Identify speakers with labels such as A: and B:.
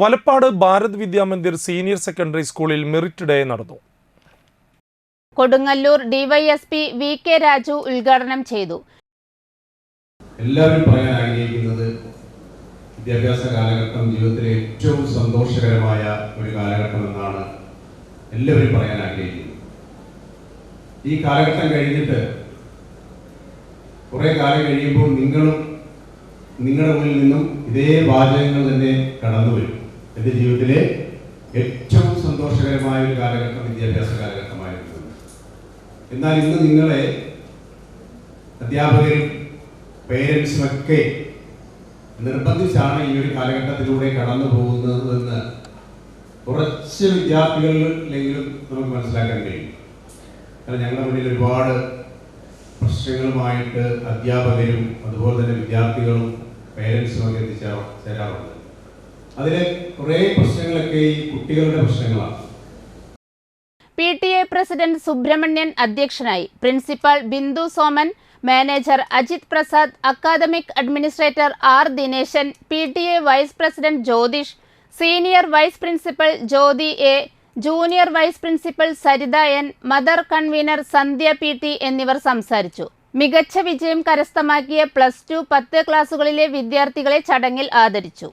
A: Valappad Bharat Vidyamandir senior secondary സ്കൂളിൽ merit day നടന്നു.
B: Kodungallur DYSP V K Raju ഉദ്ഘാടനം ചെയ്തു.
C: എല്ലാവരും പറയാൻ ആഗ്രഹിക്കുന്നത് വിദ്യാഭ്യാസ കാലഘട്ടം ജീവിതത്തിലെ ഏറ്റവും സന്തോഷകരമായ ഒരു കാലഘട്ടം എന്നാണ് എല്ലാവരും പറയാൻ ആഗ്രഹിക്കുന്നത്. ഈ കാലഘട്ടം കഴിഞ്ഞിട്ട് കുറെ കാലം കഴിയുമ്പോൾ നിങ്ങളും നിങ്ങളുടെ ഉള്ളിൽ നിന്നും ഇതേ വാചകങ്ങൾ തന്നെ കടന്നു വരും എന്റെ ജീവിതത്തിലെ ഏറ്റവും സന്തോഷകരമായ ഒരു കാലഘട്ടം വിദ്യാഭ്യാസ കാലഘട്ടമായിരുന്നു. എന്നാൽ ഇന്ന് നിങ്ങളെ അധ്യാപകരും പേരൻസും ഒക്കെ നിർബന്ധിച്ചാണ് ഈ ഒരു കാലഘട്ടത്തിലൂടെ കടന്നു പോകുന്നതെന്ന് കുറച്ച് വിദ്യാർത്ഥികളിലെങ്കിലും നമുക്ക് മനസ്സിലാക്കാൻ കഴിയും. കാരണം ഞങ്ങളുടെ മുന്നിൽ ഒരുപാട് പ്രശ്നങ്ങളുമായിട്ട് അധ്യാപകരും അതുപോലെ തന്നെ വിദ്യാർത്ഥികളും പേരൻസും ഒക്കെ എത്തിച്ചേരാ ചേരാറുണ്ട്. അതിലെ കുറേ പ്രശ്നങ്ങളൊക്കെ ഈ കുട്ടികളുടെ പ്രശ്നങ്ങളാണ്.
B: P T A president Subramanian അധ്യക്ഷനായി principal Bindu Soman manager Ajith Prasad academic administrator R Dineshan P T A vice president Jyothish senior vice principal Jyothi A junior vice principal Saritha N mother convener Sandhya P T എന്നിവർ സംസാരിച്ചു. മികച്ച വിജയം കരസ്ഥമാക്കിയ plus two പത്ത് ക്ലാസുകളിലെ വിദ്യാർത്ഥികളെ ചടങ്ങിൽ ആദരിച്ചു.